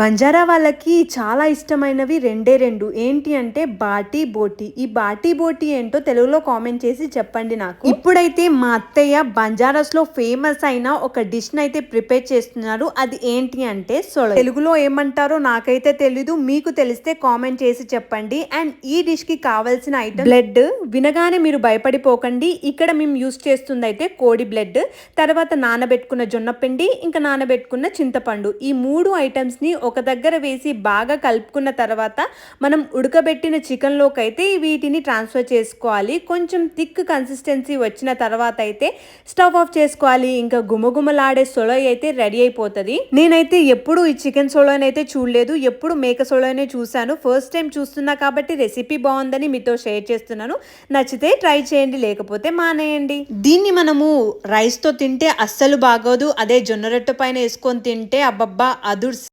బంజారా వాళ్ళకి చాలా ఇష్టమైనవి రెండే రెండు. ఏంటి అంటే బాటీ బోటి. ఈ బాటీ బోటి ఏంటో తెలుగులో కామెంట్ చేసి చెప్పండి నాకు. ఇప్పుడైతే మా అత్తయ్య బంజారాస్లో ఫేమస్ అయిన ఒక డిష్ అయితే ప్రిపేర్ చేస్తున్నారు. అది ఏంటి అంటే సొల తెలుగులో ఏమంటారో నాకైతే తెలీదు. మీకు తెలిస్తే కామెంట్ చేసి చెప్పండి. అండ్ ఈ డిష్కి కావాల్సిన ఐటమ్ బ్లడ్ వినగానే మీరు భయపడిపోకండి. ఇక్కడ మేము యూస్ చేస్తుంది అయితే కోడి బ్లడ్ తర్వాత నానబెట్టుకున్న జొన్న పిండి ఇంకా నానబెట్టుకున్న చింతపండు. ఈ మూడు ఐటమ్స్ని ఒక దగ్గర వేసి బాగా కలుపుకున్న తర్వాత మనం ఉడకబెట్టిన చికెన్లోకి అయితే వీటిని ట్రాన్స్ఫర్ చేసుకోవాలి. కొంచెం థిక్ కన్సిస్టెన్సీ వచ్చిన తర్వాత అయితే స్టవ్ ఆఫ్ చేసుకోవాలి. ఇంకా గుమగుమలాడే సొలై అయితే రెడీ అయిపోతుంది. నేనైతే ఎప్పుడు ఈ చికెన్ సొలోని అయితే చూడలేదు. ఎప్పుడు మేక సొలోనే చూశాను. ఫస్ట్ టైం చూస్తున్నా కాబట్టి రెసిపీ బాగుందని మీతో షేర్ చేస్తున్నాను. నచ్చితే ట్రై చేయండి లేకపోతే మానేయండి. దీన్ని మనము రైస్తో తింటే అస్సలు బాగోదు. అదే జొన్న రొట్టె పైన వేసుకొని తింటే అబ్బబ్బా అదుర్స్